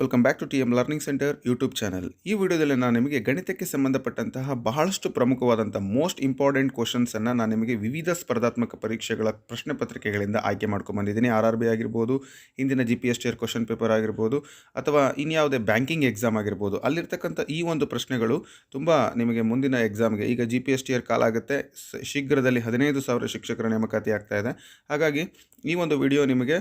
Welcome back to T M learning centre YouTube channel ಈ ವಿಡಿಯೋದಲ್ಲಿ ನಾನು ನಿಮಗೆ ಗಣಿತಕ್ಕೆ ಸಂಬಂಧಪಟ್ಟಂತಹ ಬಹಳಷ್ಟು ಪ್ರಮುಖವಾದಂಥ ಮೋಸ್ಟ್ ಇಂಪಾರ್ಟೆಂಟ್ ಕ್ವಶನ್ಸನ್ನು ನಾನು ನಿಮಗೆ ವಿವಿಧ ಸ್ಪರ್ಧಾತ್ಮಕ ಪರೀಕ್ಷೆಗಳ ಪ್ರಶ್ನೆ ಪತ್ರಿಕೆಗಳಿಂದ ಆಯ್ಕೆ ಮಾಡ್ಕೊಂಡು ಬಂದಿದ್ದೀನಿ. ಆರ್ ಆರ್ ಬಿ ಆಗಿರ್ಬೋದು ಇಂದಿನ G P S T R question paper ಆಗಿರ್ಬೋದು, ಅಥವಾ ಇನ್ಯಾವುದೇ ಬ್ಯಾಂಕಿಂಗ್ ಎಕ್ಸಾಮ್ ಆಗಿರ್ಬೋದು. ಅಲ್ಲಿರ್ತಕ್ಕಂಥ ಈ ಒಂದು ಪ್ರಶ್ನೆಗಳು ತುಂಬ ನಿಮಗೆ ಮುಂದಿನ ಎಕ್ಸಾಮ್ಗೆ ಈಗ G P S T R ಕಾಲ ಆಗುತ್ತೆ ಶೀಘ್ರದಲ್ಲಿ ಹದಿನೈದು ಸಾವಿರ ಶಿಕ್ಷಕರ ನೇಮಕಾತಿ ಆಗ್ತಾ ಇದೆ. ಹಾಗಾಗಿ ಈ ಒಂದು ವಿಡಿಯೋ ನಿಮಗೆ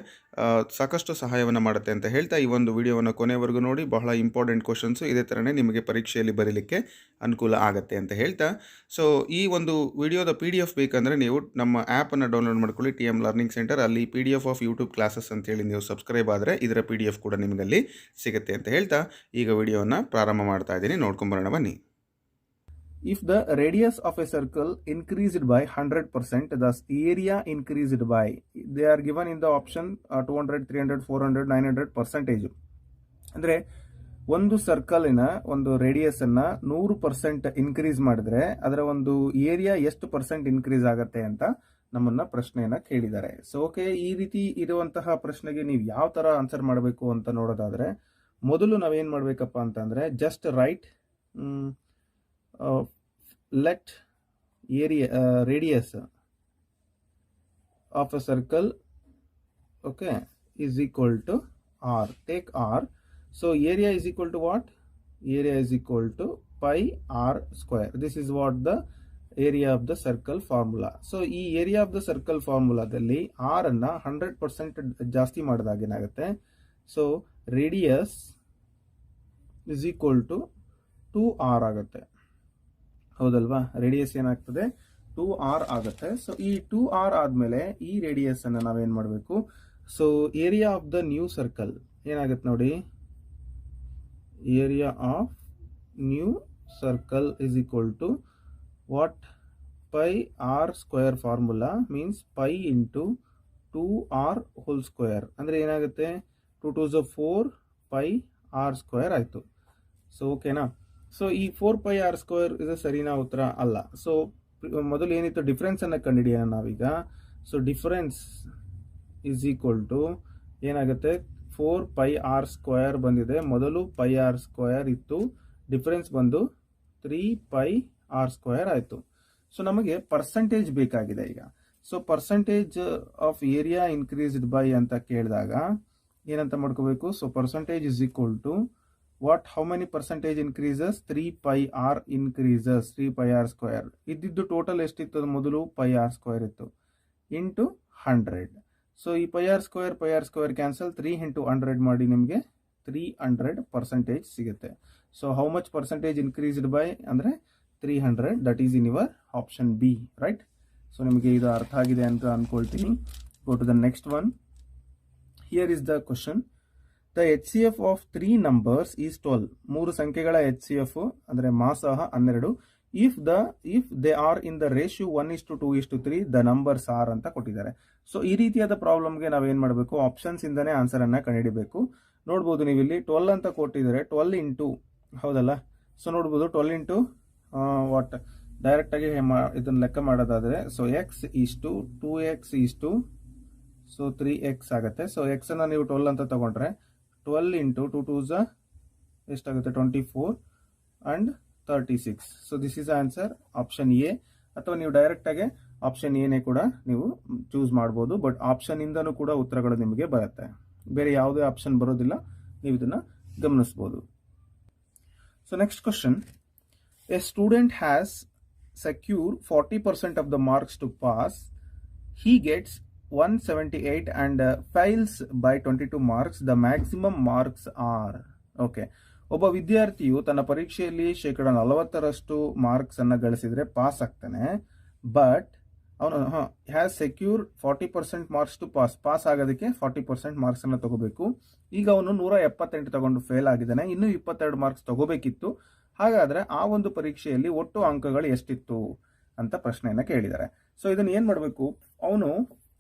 ಸಾಕಷ್ಟು ಸಹಾಯವನ್ನು ಮಾಡುತ್ತೆ ಅಂತ ಹೇಳ್ತಾ ಈ ಒಂದು ವಿಡಿಯೋವನ್ನು ಕೊನೆವರೆಗೂ ನೋಡಿ. ಬಹಳ ಇಂಪಾರ್ಟೆಂಟ್ ಕ್ವಶನ್ಸು ಇದೇ ಥರನೇ ನಿಮಗೆ ಪರೀಕ್ಷೆಯಲ್ಲಿ ಬರೀಲಿಕ್ಕೆ ಅನುಕೂಲ ಆಗುತ್ತೆ ಅಂತ ಹೇಳ್ತಾ. ಸೊ, ಈ ಒಂದು ವಿಡಿಯೋದ ಪಿ ಡಿ ಎಫ್ ಬೇಕಂದರೆ ನೀವು ನಮ್ಮ ಆ್ಯಪನ್ನು ಡೌನ್ಲೋಡ್ ಮಾಡ್ಕೊಳ್ಳಿ. ಟಿ ಎಂ ಲರ್ನಿಂಗ್ ಸೆಂಟರ್ ಅಲ್ಲಿ P D F of YouTube classes ಅಂತೇಳಿ ನೀವು ಸಬ್ಸ್ಕ್ರೈಬ್ ಆದರೆ ಇದರ ಪಿ ಡಿ ಎಫ್ ಕೂಡ ನಿಮಗಲ್ಲಿ ಸಿಗುತ್ತೆ ಅಂತ ಹೇಳ್ತಾ. ಈಗ ವಿಡಿಯೋನ ಪ್ರಾರಂಭ ಮಾಡ್ತಾ ಇದ್ದೀನಿ. ನೋಡ್ಕೊಂಬರೋಣ ಬನ್ನಿ. If the radius of a circle increased by 100%, thus area increased by, they are given in the option uh, 200, 300, 400, 900 percentage. ಅಂದರೆ ಒಂದು ಸರ್ಕಲಿನ ಒಂದು ರೇಡಿಯಸನ್ನು ನೂರು ಪರ್ಸೆಂಟ್ ಇನ್ಕ್ರೀಸ್ ಮಾಡಿದ್ರೆ ಅದರ ಒಂದು ಏರಿಯಾ ಎಷ್ಟು ಪರ್ಸೆಂಟ್ ಇನ್ಕ್ರೀಸ್ ಆಗತ್ತೆ ಅಂತ ನಮ್ಮನ್ನ ಪ್ರಶ್ನೆಯನ್ನ ಕೇಳಿದ್ದಾರೆ ಸೊ ಓಕೆ ಈ ರೀತಿ ಇರುವಂತಹ ಪ್ರಶ್ನೆಗೆ ನೀವು ಯಾವ ಥರ ಆನ್ಸರ್ ಮಾಡಬೇಕು ಅಂತ ನೋಡೋದಾದರೆ ಮೊದಲು ನಾವೇನು ಮಾಡಬೇಕಪ್ಪ ಅಂತಂದರೆ just right let area uh, radius of a circle okay is equal to r take r so area is equal to what area is equal to pi r square this is what the area of the circle formula so ಈ area of the circle formula ಫಾರ್ಮುಲಾದಲ್ಲಿ r percent ಜಾಸ್ತಿ ಮಾಡಿದಾಗ ಏನಾಗುತ್ತೆ so radius is equal to two R ಆಗುತ್ತೆ ಹೌದಲ್ವಾ? Radius ಏನಾಗ್ತದೆ? Two R ಆಗುತ್ತೆ. So ಈ ಟೂ ಆರ್ ಆದ್ಮೇಲೆ ಈ ರೇಡಿಯಸ್ ಅನ್ನ ನಾವೇನ್ ಮಾಡಬೇಕು? So area of the new circle ಏನಾಗುತ್ತೆ ನೋಡಿ? Area of new circle is equal to what pi R square formula means pi into two R whole square ಅಂದ್ರೆ ಏನಾಗುತ್ತೆ? Two two ಝ four pi R square ಆಯ್ತು. So ಓಕೆನಾ so ಈ four pi R square ಇದು ಸರಿನಾ ಉತ್ತರ ಅಲ್ಲ so ಮೊದಲು ಏನಿತ್ತು? ಡಿಫ್ರೆನ್ಸ್ ಅನ್ನ ಕಂಡುಹಿಡಿಯೋಣ ನಾವೀಗ. So difference is equal to ಏನಾಗುತ್ತೆ? ಫೋರ್ ಪೈ ಆರ್ ಸ್ಕ್ವಯರ್ ಬಂದಿದೆ. ಮೊದಲು ಪೈ ಆರ್ ಸ್ಕ್ವಯರ್ ಇತ್ತು. ಡಿಫ್ರೆನ್ಸ್ ಬಂದು ತ್ರೀ ಪೈ ಆರ್ ಸ್ಕ್ವಯರ್ ಆಯಿತು. ಸೊ ನಮಗೆ ಪರ್ಸೆಂಟೇಜ್ ಬೇಕಾಗಿದೆ ಈಗ. So percentage of area increased by ಅಂತ ಕೇಳಿದಾಗ ಏನಂತ ಮಾಡ್ಕೋಬೇಕು? So percentage is equal to what how many percentage increases three pi R increases three pi R square ಇದ್ದಿದ್ದು ಟೋಟಲ್ ಎಷ್ಟಿತ್ತು? ಮೊದಲು ಪೈ ಆರ್ ಸ್ಕ್ವೇರ್ ಇತ್ತು. ಇಂಟು ಹಂಡ್ರೆಡ್ ಸೊ ಈ pi R square pi R square cancel three into hundred ಮಾಡಿ ನಿಮಗೆ three hundred percentage ಸಿಗುತ್ತೆ. So how much percentage increased by ಅಂದರೆ three hundred that is in your option B right so ನಿಮಗೆ ಇದು ಅರ್ಥ ಆಗಿದೆ ಅಂತ ಅನ್ಕೊಳ್ತೀನಿ. Go to the next one here is the question the H C F of three numbers is twelve ಮೂರು ಸಂಖ್ಯೆಗಳ H C F ಅಂದರೆ ಮಾಸಹ ಹನ್ನೆರಡು. If the if they are in the ratio one is to two is to three the numbers are ಅಂತ ಕೊಟ್ಟಿದ್ದಾರೆ. So ಈ ರೀತಿಯಾದ ಪ್ರಾಬ್ಲಮ್ಗೆ ನಾವೇನು ಮಾಡಬೇಕು? ಆಪ್ಷನ್ಸ್ ಇಂದನೇ ಆನ್ಸರ್ ಅನ್ನು ಕಂಡುಹಿಡಿಬೇಕು. ನೋಡ್ಬೋದು ನೀವು ಇಲ್ಲಿ ಟ್ವೆಲ್ ಅಂತ ಕೊಟ್ಟಿದ್ದಾರೆ. ಟ್ವೆಲ್ ಇಂಟು ಹೌದಲ್ಲ? ಸೊ ನೋಡ್ಬೋದು ಟ್ವೆಲ್ ಇಂಟು ವಾಟ್ ಡೈರೆಕ್ಟ್ ಆಗಿ ಮಾ- ಇದನ್ನ ಲೆಕ್ಕ ಮಾಡೋದಾದ್ರೆ ಸೊ ಎಕ್ಸ್ ಇಷ್ಟು ಟು ಎಕ್ಸ್ ಇಷ್ಟು ಸೊ ತ್ರೀ ಎಕ್ಸ್ ಆಗುತ್ತೆ. ಸೊ ಎಕ್ಸನ್ನು ನೀವು ಟ್ವೆಲ್ ಅಂತ ತಗೊಂಡ್ರೆ ಟ್ವೆಲ್ ಇಂಟು ಟು ಟೂ ಝ ಎಷ್ಟಾಗುತ್ತೆ? Twenty four and thirty six so this is answer option A ಅಥವಾ ನೀವು ಡೈರೆಕ್ಟ್ ಆಗಿ ಆಪ್ಷನ್ ಎನೇ ಕೂಡ ನೀವು ಚೂಸ್ ಮಾಡ್ಬೋದು. ಬಟ್ ಆಪ್ಷನ್ ಇಂದನೂ ಕೂಡ ಉತ್ತರಗಳು ನಿಮಗೆ ಬರುತ್ತೆ. ಬೇರೆ ಯಾವುದೇ ಆಪ್ಷನ್ ಬರೋದಿಲ್ಲ. ನೀವು ಇದನ್ನ ಗಮನಿಸಬಹುದು so next question a student has secure forty percent of the marks to pass he gets 178 and uh, fails by 22 marks the maximum marks are okay ಒಬ್ಬ ವಿದ್ಯಾರ್ಥಿಯು ತನ್ನ ಪರೀಕ್ಷೆಯಲ್ಲಿ ಶೇಕಡ ನಲವತ್ತರಷ್ಟು ಮಾರ್ಕ್ಸ್ ಅನ್ನು ಗಳಿಸಿದ್ರೆ ಪಾಸ್ ಆಗ್ತಾನೆ. ಬಟ್ ಅವನು has secure forty percent marks to pass pass ಆಗೋದಕ್ಕೆ ಫಾರ್ಟಿ ಪರ್ಸೆಂಟ್ ಮಾರ್ಕ್ಸ್ ಅನ್ನು ತಗೋಬೇಕು. ಈಗ ಅವನು ನೂರ ಎಪ್ಪತ್ತೆಂಟು ತಗೊಂಡು ಫೇಲ್ ಆಗಿದ್ದಾನೆ. ಇನ್ನೂ ಇಪ್ಪತ್ತೆರಡು ಮಾರ್ಕ್ಸ್ ತಗೋಬೇಕಿತ್ತು. ಹಾಗಾದ್ರೆ ಆ ಒಂದು ಪರೀಕ್ಷೆಯಲ್ಲಿ ಒಟ್ಟು ಅಂಕಗಳು ಎಷ್ಟಿತ್ತು ಅಂತ ಪ್ರಶ್ನೆಯನ್ನ ಕೇಳಿದ್ದಾರೆ. ಸೊ ಇದನ್ನ ಏನ್ ಮಾಡಬೇಕು? ಅವನು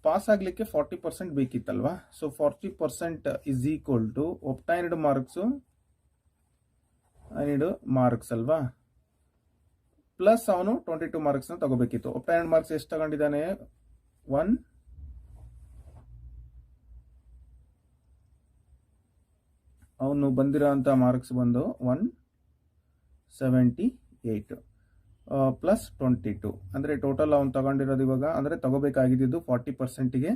ಪಾಸ್ ಆಗ್ಲಿಕ್ಕೆ forty percent ಬೇಕಿತ್ತಲ್ವಾ? So forty percent is equal to obtained marks I need marks ಅಲ್ವಾ? ಪ್ಲಸ್ ಅವನು ಟ್ವೆಂಟಿ ಟು ಮಾರ್ಕ್ಸ್ನ ತಗೋಬೇಕಿತ್ತು. ಒಪ್ಟೈನ್ಡ್ ಮಾರ್ಕ್ಸ್ ಎಷ್ಟು ತಗೊಂಡಿದ್ದಾನೆ? ಒನ್ ಅವನು ಬಂದಿರೋಂಥ ಮಾರ್ಕ್ಸ್ ಬಂದು one seventy eight plus twenty two ಅಂದರೆ ಟೋಟಲ್ ಅವ್ನು ತಗೊಂಡಿರೋದು ಇವಾಗ, ಅಂದರೆ ತಗೋಬೇಕಾಗಿದ್ದು forty ಪರ್ಸೆಂಟಿಗೆ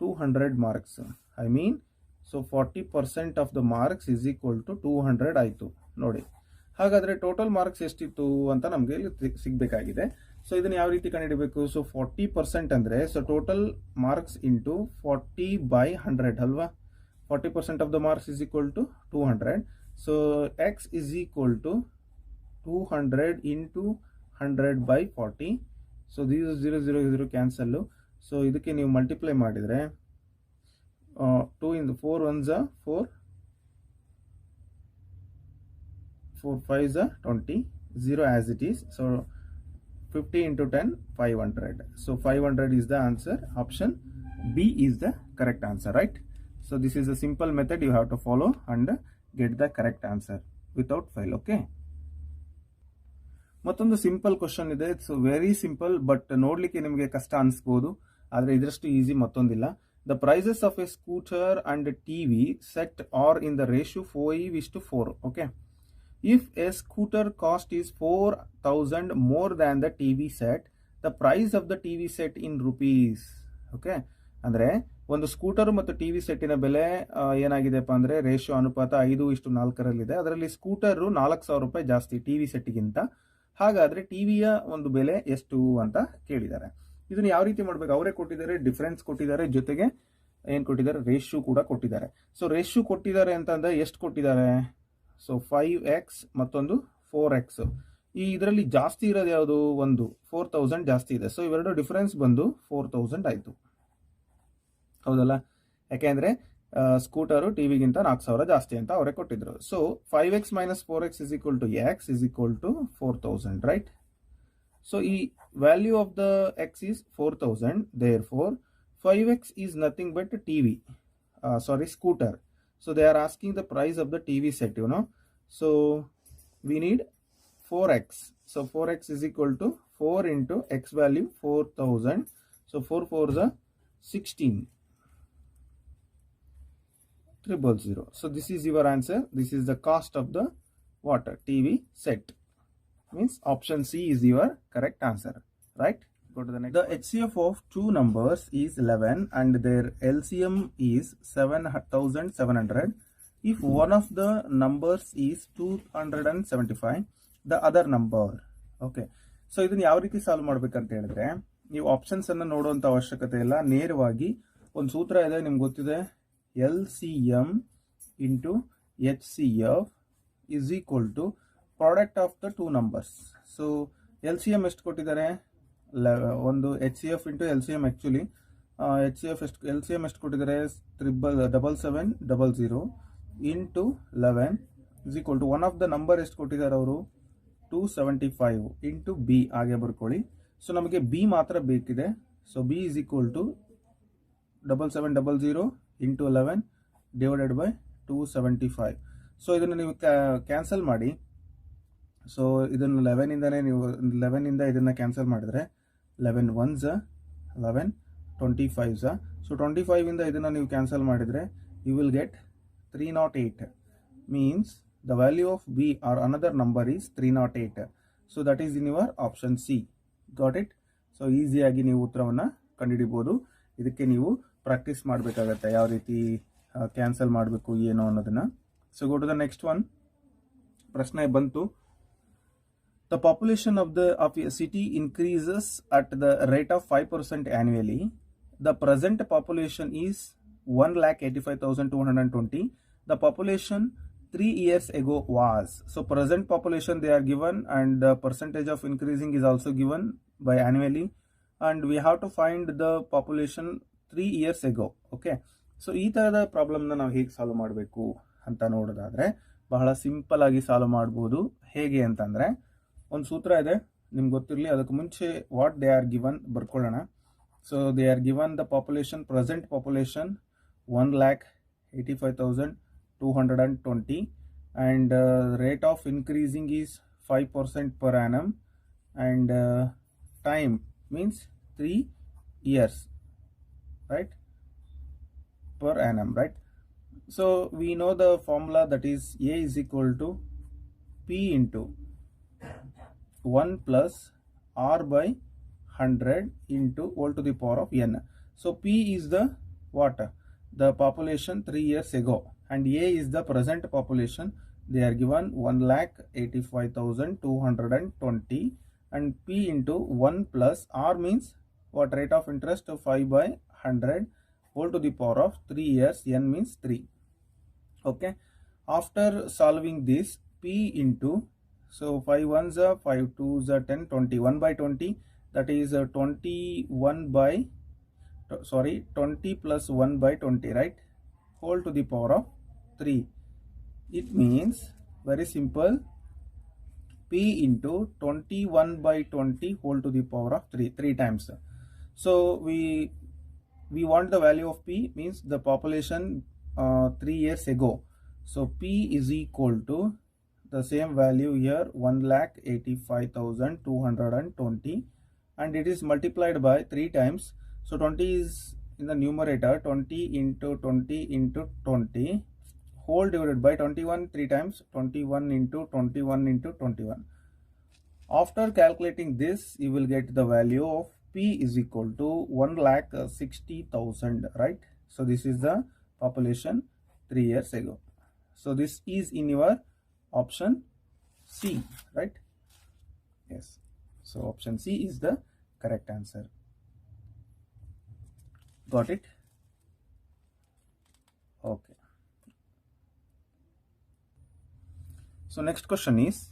two hundred marks I mean so forty percent of the marks is equal to two hundred ಆಯಿತು. ನೋಡಿ. ಹಾಗಾದರೆ ಟೋಟಲ್ ಮಾರ್ಕ್ಸ್ ಎಷ್ಟಿತ್ತು ಅಂತ ನಮಗೆ ಇಲ್ಲಿ ಸಿಗಬೇಕಾಗಿದೆ. ಸೊ ಇದನ್ನು ಯಾವ ರೀತಿ ಕಂಡುಹಿಡಬೇಕು? ಸೊ ಫಾರ್ಟಿ ಪರ್ಸೆಂಟ್ ಅಂದರೆ so total marks into forty by hundred ಅಲ್ವಾ? Forty percent of the marks is equal to two hundred so X is equal to two hundred into hundred by forty so these zero zero zero cancel so ಇದಕ್ಕೆ ನೀವು multiply ಮಾಡಿದರೆ two in four one ಝ four four five ಝ twenty zero as it is so fifty into ten five hundred so five hundred is the answer option B is the correct answer right so this is a simple method you have to follow and get the correct answer without fail okay ಮತ್ತೊಂದು simple question ಇದೆ. It's very simple but ನೋಡಲಿಕ್ಕೆ ನಿಮಗೆ ಕಷ್ಟ ಅನಿಸ್ಬೋದು. ಆದರೆ ಇದರಷ್ಟು easy ಮತ್ತೊಂದಿಲ್ಲ. The prices of a scooter and TV set are in the ratio five is to four okay if a scooter cost is four thousand more than the T V set the price of the T V set in rupees okay ಅಂದರೆ ಒಂದು scooter ಮತ್ತು T V ಸೆಟ್ಟಿನ ಬೆಲೆ ಏನಾಗಿದೆಪ್ಪ ಅಂದರೆ ratio ಅನುಪಾತ ಐದು ಇಷ್ಟು ನಾಲ್ಕರಲ್ಲಿದೆ. ಅದರಲ್ಲಿ scooter ನಾಲ್ಕು ಸಾವಿರ ರೂಪಾಯಿ ಜಾಸ್ತಿ ಟಿ ವಿ ಸೆಟ್ಟಿಗಿಂತ ಹಾಗಾದ್ರೆ ಟಿವಿಯ ಒಂದು ಬೆಲೆ ಎಷ್ಟು ಅಂತ ಕೇಳಿದ್ದಾರೆ. ಇದನ್ನು ಯಾವ ರೀತಿ ಮಾಡಬೇಕು? ಅವರೇ ಕೊಟ್ಟಿದ್ದಾರೆ ಡಿಫ್ರೆನ್ಸ್ ಕೊಟ್ಟಿದ್ದಾರೆ, ಜೊತೆಗೆ ಏನು ಕೊಟ್ಟಿದ್ದಾರೆ? ರೇಷ್ಯೂ ಕೂಡ ಕೊಟ್ಟಿದ್ದಾರೆ. ಸೊ ರೇಷ್ಯೂ ಕೊಟ್ಟಿದ್ದಾರೆ ಅಂತಂದ್ರೆ ಎಷ್ಟು ಕೊಟ್ಟಿದ್ದಾರೆ? ಸೊ ಫೈವ್ ಎಕ್ಸ್ ಮತ್ತೊಂದು ಫೋರ್ ಎಕ್ಸ್ ಈ ಇದರಲ್ಲಿ ಜಾಸ್ತಿ ಇರೋದು ಯಾವುದು? ಒಂದು ಫೋರ್ ತೌಸಂಡ್ ಜಾಸ್ತಿ ಇದೆ. ಸೊ ಇವೆರಡು ಡಿಫ್ರೆನ್ಸ್ ಬಂದು ಫೋರ್ ತೌಸಂಡ್ ಆಯಿತು. ಹೌದಲ್ಲ? ಯಾಕೆಂದರೆ ಸ್ಕೂಟರು ಟಿವಿಗಿಂತ ನಾಲ್ಕು ಸಾವಿರ ಜಾಸ್ತಿ ಅಂತ ಅವರೇ ಕೊಟ್ಟಿದ್ರು. So five X minus four X is equal to X is equal to four thousand right so ಈ value of the X is four thousand there four five X is nothing but T V sorry scooter so they are asking the price of the T V set you know so we need four X so four X is equal to four into X value four thousand so four four the sixteen triple zero. So this is your answer. This is the cost of the water TV set. Means option C is your correct answer. Right? Go to the next. The one. HCF of two numbers is 11 and their LCM is 7700. If one of the numbers is 275, the other number. Okay. So ಇದನ್ನ ಯಾವ ರೀತಿ solve ಮಾಡ್ಬೇಕಂತ ಹೇಳಿದ್ರೆ ನೀವು options ಅನ್ನು ನೋಡುವಂತ ಅವಶ್ಯಕತೆ ಇಲ್ಲ ನೇರವಾಗಿ ಒಂದು ಸೂತ್ರ ಇದೆ ನಿಮ್ಗೆ ಗೊತ್ತಿದೆ L C M into H C F is equal to product of the two numbers so L C M ಎಷ್ಟು ಕೊಟ್ಟಿದ್ದಾರೆ? ಒಂದು H C F into L C M actually H C F ಎಷ್ಟು ಎಲ್ ಸಿ ಎಂ ಎಷ್ಟು ಕೊಟ್ಟಿದ್ದಾರೆ? Triple double seven double zero into eleven is equal to one of the number ಎಷ್ಟು ಕೊಟ್ಟಿದ್ದಾರೆ ಅವರು? Two seventy five into B ಹಾಗೆ ಬರ್ಕೊಳ್ಳಿ. So ನಮಗೆ B ಮಾತ್ರ ಬೇಕಿದೆ. So B is equal to double seven double zero into eleven divided by two seventy five so ಇದನ್ನು ನೀವು ಕ್ಯಾನ್ಸಲ್ ಮಾಡಿ. ಸೊ ಇದನ್ನು ಲೆವೆನಿಂದನೇ ನೀವು ಲೆವೆನಿಂದ ಇದನ್ನು ಕ್ಯಾನ್ಸಲ್ ಮಾಡಿದರೆ ಲೆವೆನ್ ಒನ್ ಝ ಲೆವೆನ್ ಟ್ವೆಂಟಿ ಫೈವ್ ಝ ಸೊ ಟ್ವೆಂಟಿ ಫೈವಿಂದ ಇದನ್ನು ನೀವು ಕ್ಯಾನ್ಸಲ್ ಮಾಡಿದರೆ you will get three nought eight means the value of B or another number is three nought eight so that is in your option C got it so ಈಸಿಯಾಗಿ ನೀವು ಉತ್ತರವನ್ನು ಕಂಡುಹಿಡಿಬೋದು. ಇದಕ್ಕೆ ನೀವು ಪ್ರಾಕ್ಟೀಸ್ ಮಾಡಬೇಕಾಗತ್ತೆ ಯಾವ ರೀತಿ ಕ್ಯಾನ್ಸಲ್ ಮಾಡಬೇಕು ಏನು ಅನ್ನೋದನ್ನು so go to the next one ಪ್ರಶ್ನೆ ಬಂತು The population of the of a city increases at the rate of 5% annually. The present population is 1,85,220. The population three years ago was. So present population they are given and the percentage of increasing is also given by annually. And we have to find the population three years ago okay so ಈ ಥರದ ಪ್ರಾಬ್ಲಮ್ನ ನಾವು ಹೇಗೆ solve ಮಾಡಬೇಕು ಅಂತ ನೋಡೋದಾದರೆ, ಬಹಳ simple ಆಗಿ ಸಾಲ್ವ್ ಮಾಡ್ಬೋದು. ಹೇಗೆ ಅಂತಂದರೆ, ಒಂದು ಸೂತ್ರ ಇದೆ, ನಿಮ್ಗೆ ಗೊತ್ತಿರಲಿ ಅದಕ್ಕೆ ಮುಂಚೆ what they are given ಬರ್ಕೊಳ್ಳೋಣ. So they are given the population present population one lakh eighty five thousand two hundred and twenty and rate of increasing is five percent per annum and time means three years right per annum right So we know the formula that is A is equal to P into 1 plus R by 100 into all to the power of N. So P is the what? The population 3 years ago and A is the present population. They are given 1 lakh 85,220 and P into 1 plus R means what rate of interest 5 by 100 whole to the power of 3 years N means 3 okay. After solving this p into so 5 ones are 5 twos are 10 21 by 20 that is uh, 21 by sorry 20 plus 1 by 20 right? Whole to the power of 3 it means very simple p into 21 by 20 whole to the power of 3 3 times. So we we want the value of p means the population uh, 3 years ago. So p is equal to the same value here 1 lakh 85220 and it is multiplied by 3 times. So 20 is in the numerator 20 into 20 into 20 whole divided by 21 3 times 21 into 21 into 21 after calculating this you will get the value of p is equal to 1 lakh uh, 60000 right? So this is the population 3 years ago. So this is in your option c right? Yes. So option c is the correct answer. Got it? Okay. So next question is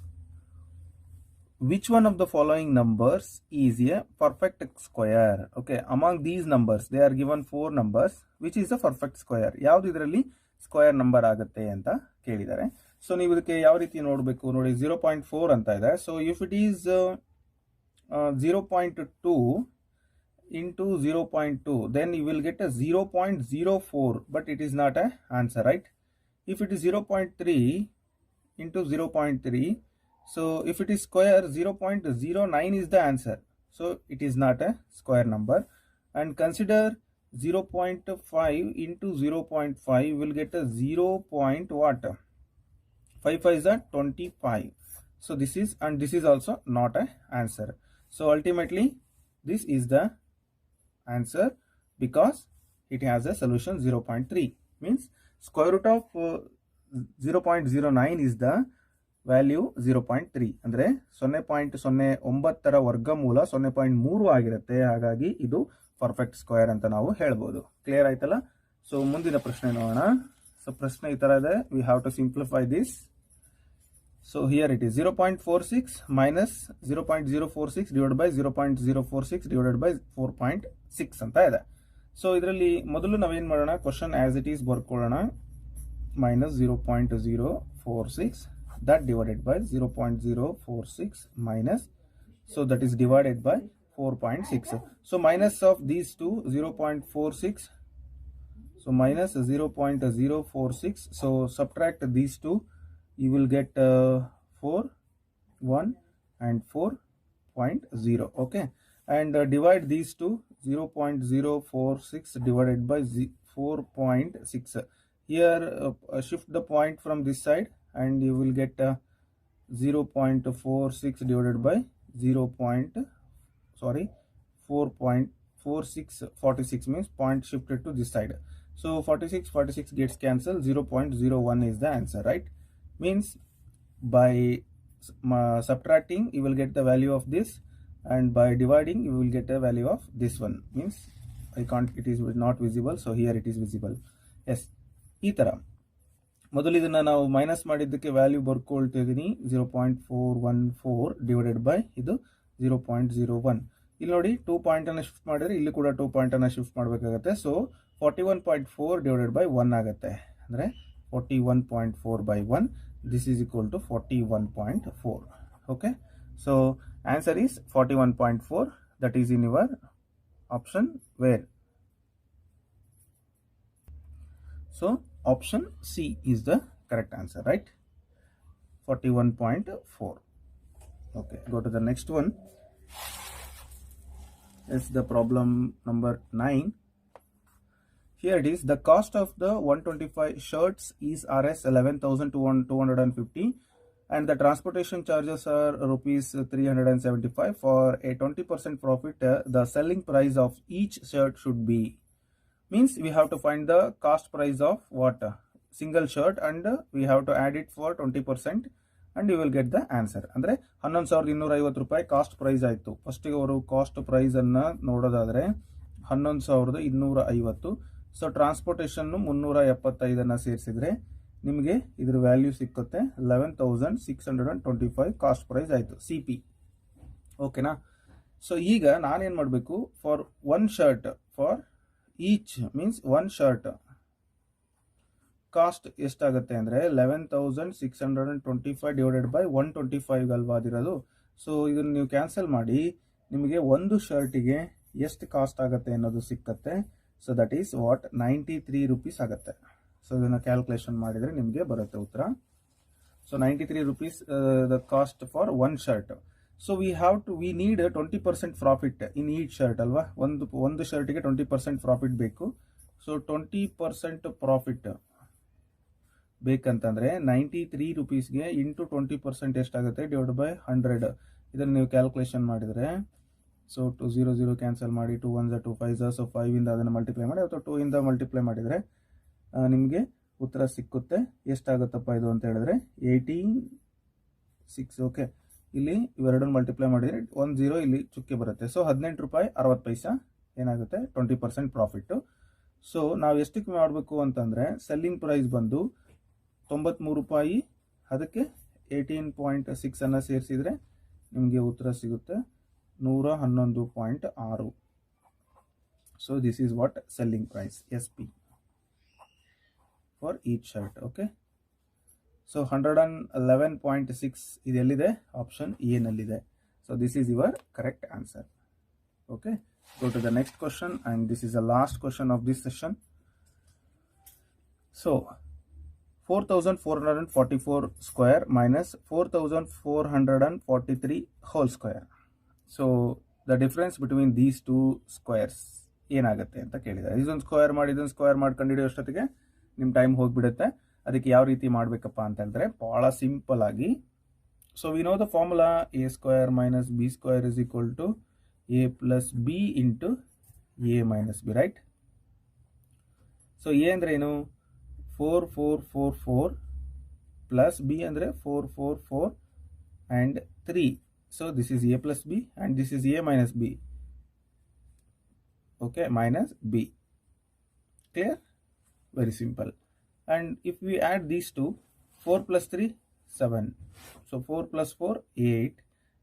which one of the following numbers is a perfect square? Okay, among these numbers, they are given four numbers. Which is a perfect square? ಯಾವ್ದು ಇದರಲ್ಲಿ square number ಆಗುತ್ತೆ ಅಂತ ಕೇಳಿದ್ದಾರೆ. So ನೀವು ಇದಕ್ಕೆ ಯಾವ ರೀತಿ ನೋಡಬೇಕು? ನೋಡಿ ಜೀರೋ ಪಾಯಿಂಟ್ ಫೋರ್ ಅಂತ ಇದೆ. So if it is zero point two into zero point two then you will get a zero point zero four but it is not a answer right if it is zero point three into 0.3 so if it is square 0.09 is the answer. So it is not a square number. And consider 0.5 into 0.5 will get a 0. Point what? 5 5 is a 25 so this is and this is also not a answer. So ultimately this is the answer because it has a solution 0.3 means square root of uh, 0.09 is the value zero point three ಅಂದರೆ ಸೊನ್ನೆ point ಸೊನ್ನೆ ಒಂಬತ್ತರ ವರ್ಗಮೂಲ ಸೊನ್ನೆ point ಮೂರು ಆಗಿರುತ್ತೆ. ಹಾಗಾಗಿ ಇದು ಪರ್ಫೆಕ್ಟ್ ಸ್ಕ್ವೇರ್ ಅಂತ ನಾವು ಹೇಳ್ಬೋದು. ಕ್ಲಿಯರ್ ಆಯ್ತಲ್ಲ? ಸೊ ಮುಂದಿನ ಪ್ರಶ್ನೆ ನೋಡೋಣ. ಸೊ ಪ್ರಶ್ನೆ ಈ ಥರ ಇದೆ. We have to simplify this so here it is zero point four six minus zero point zero four six divide by zero point zero four six divided by four point six ಅಂತ ಇದೆ. So ಇದರಲ್ಲಿ ಮೊದಲು ನಾವೇನು ಮಾಡೋಣ? Question as it is ಬರ್ಕೊಳ್ಳೋಣ. Minus zero point zero four 0.046 that divided by 0.046 minus so that is divided by 4.6 so minus of these two 0.46 so minus 0.046 so subtract these two you will get uh, 4 1 and 4.0 okay? And uh, divide these two 0.046 divided by z- 4.6 here uh, shift the point from this side and you will get uh, 0.46 divided by 0. Sorry, sorry 4.4646 means point shifted to this side. So 46 46 gets cancelled. 0.01 is the answer right? Means by uh, subtracting you will get the value of this and by dividing you will get a value of this one. Means i can't it is not visible so here it is visible. Yes. Etara ಮೊದಲು ಇದನ್ನ ನಾವು minus ಮಾಡಿದ್ದಕ್ಕೆ value ಬರ್ಕೊಳ್ತಾ ಇದ್ದೀನಿ zero point four one four divided by ಇದು zero point zero one ಇಲ್ಲಿ ನೋಡಿ two ಪಾಯಿಂಟನ್ನು ಶಿಫ್ಟ್ ಮಾಡಿದ್ರೆ ಇಲ್ಲಿ ಕೂಡ ಟೂ ಪಾಯಿಂಟನ್ನು ಶಿಫ್ಟ್ ಮಾಡಬೇಕಾಗತ್ತೆ. So forty one point four divided by one ಆಗುತ್ತೆ. ಅಂದರೆ forty one point four by one this is equal to forty one point four okay so answer is forty one point four that is in your option where So option C is the correct answer, right? 41.4. Okay, go to the next one. It's the problem number 9. Here it is. The cost of the 125 shirts is Rs 11,250 and the transportation charges are rupees 375 for a 20% profit uh, the selling price of each shirt should be means we have to find the cost price of what single shirt, and we have to add it for 20% and you will get the answer. ಅಂದರೆ ಹನ್ನೊಂದು ಸಾವಿರದ ಇನ್ನೂರ ಐವತ್ತು ರೂಪಾಯಿ cost price ಆಯಿತು. ಫಸ್ಟಿಗೆ ಅವರು cost ಪ್ರೈಸನ್ನು ನೋಡೋದಾದರೆ ಹನ್ನೊಂದು ಸಾವಿರದ ಇನ್ನೂರ ಐವತ್ತು ಸೊ ಟ್ರಾನ್ಸ್ಪೋರ್ಟೇಷನ್ನು ಮುನ್ನೂರ ಎಪ್ಪತ್ತೈದನ್ನು ಸೇರಿಸಿದ್ರೆ ನಿಮಗೆ ಇದ್ರ ವ್ಯಾಲ್ಯೂ ಸಿಕ್ಕುತ್ತೆ eleven thousand six hundred and twenty five cost price ಆಯಿತು ಸಿ ಪಿ ಓಕೆನಾ ಸೊ ಈಗ ನಾನೇನು ಮಾಡಬೇಕು? For one shirt for each means one shirt cost ಎಷ್ಟಾಗುತ್ತೆ ಅಂದರೆ eleven thousand six hundred and twenty five divided by one twenty five ಅಲ್ವಾ ಅದಿರೋದು so ಇದನ್ನು ನೀವು ಕ್ಯಾನ್ಸಲ್ ಮಾಡಿ, ನಿಮಗೆ ಒಂದು ಶರ್ಟಿಗೆ ಎಷ್ಟು ಕಾಸ್ಟ್ ಆಗುತ್ತೆ ಅನ್ನೋದು ಸಿಕ್ಕತ್ತೆ. So that is what ninety three rupees ಆಗುತ್ತೆ. ಸೊ ಇದನ್ನು ಕ್ಯಾಲ್ಕುಲೇಷನ್ ಮಾಡಿದರೆ ನಿಮಗೆ ಬರುತ್ತೆ ಉತ್ತರ. So ninety three rupees the cost for one shirt so we have to we need twenty percent profit in each shirt ಅಲ್ವಾ ಒಂದು ಒಂದು ಶರ್ಟಿಗೆ ಟ್ವೆಂಟಿ ಪರ್ಸೆಂಟ್ ಪ್ರಾಫಿಟ್ ಬೇಕು. ಸೊ ಟ್ವೆಂಟಿ ಪರ್ಸೆಂಟ್ ಪ್ರಾಫಿಟ್ ಬೇಕಂತಂದರೆ ನೈಂಟಿ ತ್ರೀ ರುಪೀಸ್ಗೆ ಇಂಟು ಟ್ವೆಂಟಿ ಪರ್ಸೆಂಟ್ ಎಷ್ಟಾಗುತ್ತೆ? Divide by hundred ಇದನ್ನು ನೀವು ಕ್ಯಾಲ್ಕುಲೇಷನ್ ಮಾಡಿದರೆ so two zero zero cancel ಮಾಡಿ ಟು ಒನ್ ಝ ಟು ಫೈವ್ ಝ ಸೊ ಫೈವಿಂದ ಅದನ್ನು ಮಲ್ಟಿಪ್ಲೈ ಮಾಡಿ, ಅಥವಾ ಟೂ ಇಂದ ಮಲ್ಟಿಪ್ಲೈ ಮಾಡಿದರೆ ನಿಮಗೆ ಉತ್ತರ ಸಿಕ್ಕುತ್ತೆ. ಎಷ್ಟಾಗುತ್ತಪ್ಪ ಇದು ಅಂತ ಹೇಳಿದ್ರೆ ಏಯ್ಟೀನ್ ಸಿಕ್ಸ್ ಓಕೆ ಇಲ್ಲಿ ಇವೆರಡನ್ನು ಮಲ್ಟಿಪ್ಲೈ ಮಾಡಿದರೆ ಒಂದು ಜೀರೋ ಇಲ್ಲಿ ಚುಕ್ಕೆ ಬರುತ್ತೆ. ಸೊ ಹದಿನೆಂಟು ರೂಪಾಯಿ ಅರವತ್ತು ಪೈಸಾ ಏನಾಗುತ್ತೆ? ಟ್ವೆಂಟಿ ಪರ್ಸೆಂಟ್ ಪ್ರಾಫಿಟ್ಟು ಸೊ ನಾವು ಎಷ್ಟಕ್ಕೆ ಮಾಡಬೇಕು ಅಂತಂದರೆ ಸೆಲ್ಲಿಂಗ್ ಪ್ರೈಸ್ ಬಂದು ತೊಂಬತ್ತ್ಮೂರು ರೂಪಾಯಿ, ಅದಕ್ಕೆ ಏಯ್ಟೀನ್ ಪಾಯಿಂಟ್ ಸಿಕ್ಸನ್ನು ಸೇರಿಸಿದರೆ ನಿಮಗೆ ಉತ್ತರ ಸಿಗುತ್ತೆ ನೂರ ಹನ್ನೊಂದು ಪಾಯಿಂಟ್ ಆರು. So this is what selling price S P for each shirt okay so hundred and eleven point six ಇದೆಲ್ಲಿದೆ? Option A ನಲ್ಲಿದೆ. So this is your correct answer okay so to the next question and this is the last question of this session so four thousand four hundred forty four square minus four thousand four hundred and forty three whole square so the difference between these two squares ಏನಾಗುತ್ತೆ ಅಂತ ಕೇಳಿದ ಇದೊಂದು square ಮಾಡಿ, ಇದೊಂದು square ಮಾಡ್ಕೊಂಡಿಡೋ ಅಷ್ಟೊತ್ತಿಗೆ ನಿಮ್ಮ time ಹೋಗಿಬಿಡುತ್ತೆ. ಅದಕ್ಕೆ ಯಾವ ರೀತಿ ಮಾಡಬೇಕಪ್ಪ ಅಂತ ಹೇಳಿದ್ರೆ ಭಾಳ ಸಿಂಪಲ್ ಆಗಿ. So we know the formula A square minus B square is equal to A plus B into A minus B right so A ಅಂದರೆ ಏನು? Four four four four plus B ಅಂದರೆ four four four and three so this is A plus B and this is A minus B okay minus B clear very simple and if we add these two 4 plus 3 7 so 4 plus 4 8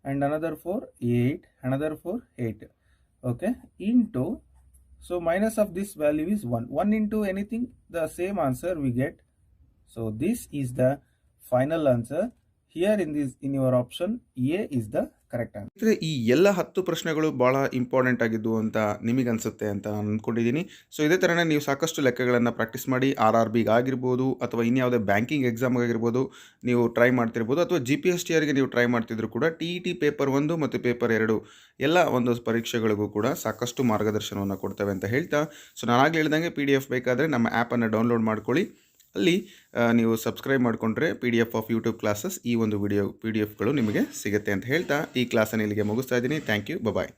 and another 4 8 another 4 8 okay? Into so minus of this value is 1 1 into anything the same answer we get. So this is the final answer. Here in this in your option a is the ಸ್ನೇಹಿತರೆ, ಈ ಎಲ್ಲ ಹತ್ತು ಪ್ರಶ್ನೆಗಳು ಭಾಳ important ಆಗಿದ್ದು ಅಂತ ನಿಮಗನ್ಸುತ್ತೆ ಅಂತ ನಾನು ಅಂದ್ಕೊಂಡಿದ್ದೀನಿ ಸೊ ಇದೇ ಥರನೇ ನೀವು ಸಾಕಷ್ಟು ಲೆಕ್ಕಗಳನ್ನು ಪ್ರಾಕ್ಟೀಸ್ ಮಾಡಿ ಆರ್ ಆರ್ ಬಿಗೆ ಆಗಿರ್ಬೋದು, ಅಥವಾ ಇನ್ಯಾವುದೇ ಬ್ಯಾಂಕಿಂಗ್ ಎಕ್ಸಾಮ್ಗಾಗಿರ್ಬೋದು ನೀವು ಟ್ರೈ ಮಾಡ್ತಿರ್ಬೋದು, ಅಥವಾ ಜಿ ಪಿ ಎಸ್ ಟಿ ಆರ್ಗೆ ನೀವು ಟ್ರೈ ಮಾಡ್ತಿದ್ರು ಕೂಡ ಟಿ ಇ ಟಿ ಪೇಪರ್ ಒಂದು ಮತ್ತು ಪೇಪರ್ ಎರಡು, ಎಲ್ಲ ಒಂದು ಪರೀಕ್ಷೆಗಳಿಗೂ ಕೂಡ ಸಾಕಷ್ಟು ಮಾರ್ಗದರ್ಶನವನ್ನು ಕೊಡ್ತೇವೆ ಅಂತ ಹೇಳ್ತಾ. ಸೊ ನಾನಾಗಲೇ ಹೇಳ್ದಂಗೆ ಪಿ ಡಿ ಎಫ್ ಬೇಕಾದರೆ ನಮ್ಮ ಆ್ಯಪನ್ನು ಡೌನ್ಲೋಡ್ ಮಾಡ್ಕೊಳ್ಳಿ. ಅಲ್ಲಿ ನೀವು ಸಬ್ಸ್ಕ್ರೈಬ್ ಮಾಡಿಕೊಂಡ್ರೆ P D F of YouTube classes ಈ ಒಂದು ವಿಡಿಯೋ ಪಿ ಡಿ ಎಫ್ಗಳು ನಿಮಗೆ ಸಿಗುತ್ತೆ ಅಂತ ಹೇಳ್ತಾ ಈ ಕ್ಲಾಸನ್ನು ಇಲ್ಲಿಗೆ ಮುಗಿಸ್ತಾ ಇದ್ದೀನಿ. Thank you bye